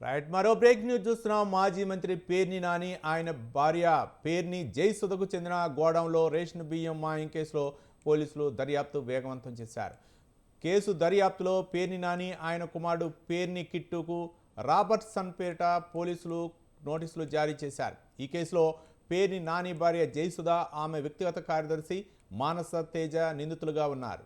Right మరో break news చూస్తున్నాం మాజీ మంత్రి పేర్ని నాని ఆయన భార్య పేర్ని జైసుధకు చెందిన గోడౌన్లో రేషన్ బియ్యం మాయం కేసులో పోలీసులు దర్యాప్తు వేగవంతం చేశారు కేసు దర్యాప్తులో పేర్ని నాని ఆయన కుమారుడు పేర్ని కిట్టుకు రాబర్ట్సన్ పేరిట పోలీసులు నోటీసులు జారీ చేశారు ఈ కేసులో పేర్ని నాని భార్య జయసుధ ఆమె వ్యక్తిగత కార్యదర్శి మానస తేజ నిందితులుగా ఉన్నారు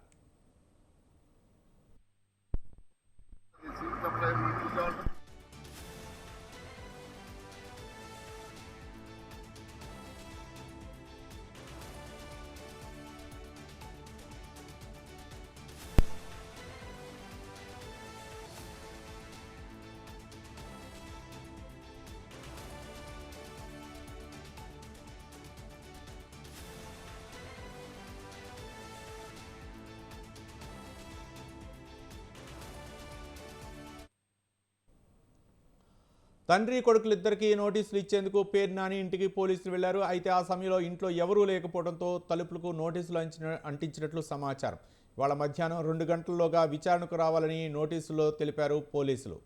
తండ్రి కొడుకులు ఇద్దరికీ నోటీసులు ఇచ్చేందుకు పేరు నాని ఇంటికి పోలీసులు వెళ్ళారు. అయితే ఆ సమయంలో ఇంట్లో ఎవరూ లేకపోవడంతో తలుపులకు నోటీసులు అంచిన అంటించినట్లు సమాచారం. వాళ్ళ మధ్యాహ్నం రెండు గంటల్లోగా విచారణకు రావాలని నోటీసులో తెలిపారు పోలీసులు.